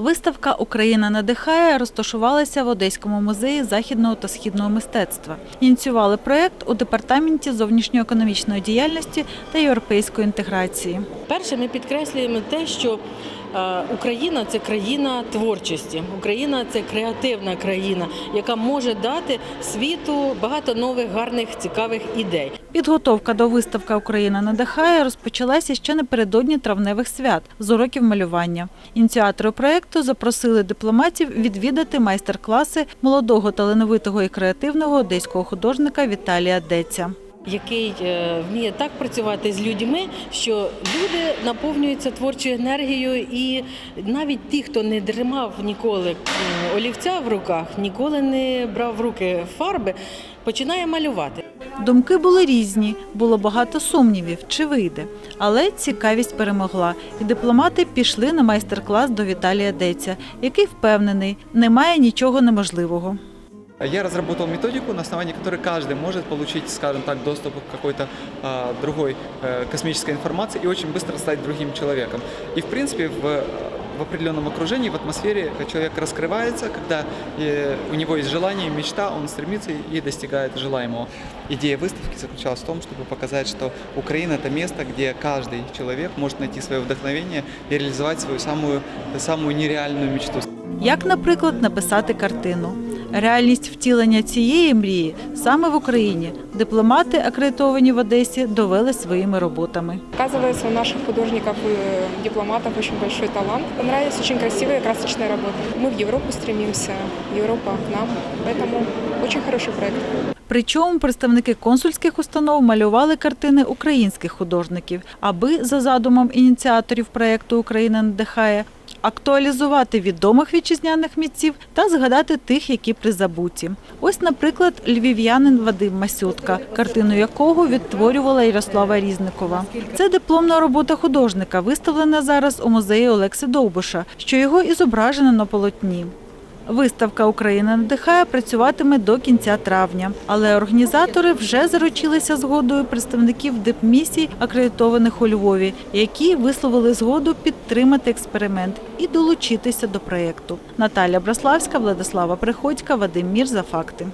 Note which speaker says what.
Speaker 1: Виставка Україна надихає розташувалася в Одеському музеї західного та східного мистецтва. Ініціювали проєкт у департаменті зовнішньоекономічної діяльності та європейської інтеграції.
Speaker 2: Перше, ми підкреслюємо те, що Україна це країна творчості, Україна це креативна країна, яка може дати світу багато нових гарних цікавих ідей.
Speaker 1: Підготовка до виставки Україна надихає розпочалася ще напередодні травневих свят з уроків малювання. Ініціатори проєкту запросили дипломатів відвідати майстер-класи молодого талановитого і креативного одеського художника Віталія Деця.
Speaker 2: Який е, вміє так працювати з людьми, що люди наповнюються творчою енергією, і навіть ті, хто не тримав ніколи олівця в руках, ніколи не брав в руки фарби, починає малювати.
Speaker 1: Думки були різні, було багато сумнівів, чи вийде. Але цікавість перемогла, і дипломати пішли на майстер-клас до Віталія Деця, який впевнений, немає нічого неможливого.
Speaker 3: Я разработал методику, на основании которой каждый может получить, скажем так, доступ к какой-то а, другой э, космической информации и очень быстро стать другим человеком. И, в принципе, в, в определенном окружении, в атмосфере человек раскрывается, когда э, у него есть желание, мечта, он стремится и достигает желаемого. Идея выставки заключалась в том, чтобы показать, что Украина – это место, где каждый человек может найти свое вдохновение и реализовать свою самую, самую нереальную мечту.
Speaker 1: Як, наприклад, написати картину. Реальність втілення цієї мрії саме в Україні. Дипломати, акредитовані в Одесі, довели своїми роботами.
Speaker 4: Оказывается, у наших художников и дипломатов очень большой талант. Понравились очень красивые красочные работы. Мы в Европу стремимся, Европа к нам. Поэтому очень хороший проект.
Speaker 1: Причому представники консульських установ малювали картини українських художників, аби за задумом ініціаторів проєкту Україна надихає актуалізувати відомих вітчизняних митців та згадати тих, які призабуті. Ось, наприклад, львів'янин Вадим Масютка, картину якого відтворювала Ярослава Різникова. Це дипломна робота художника, виставлена зараз у музеї Олекси Довбуша, що його і зображено на полотні. Виставка Україна надихає працюватиме до кінця травня, але організатори вже заручилися згодою представників дипмісій, акредитованих у Львові, які висловили згоду підтримати експеримент і долучитися до проєкту. Наталя Браславська, Владислава Приходька, Вадим Мір за факти.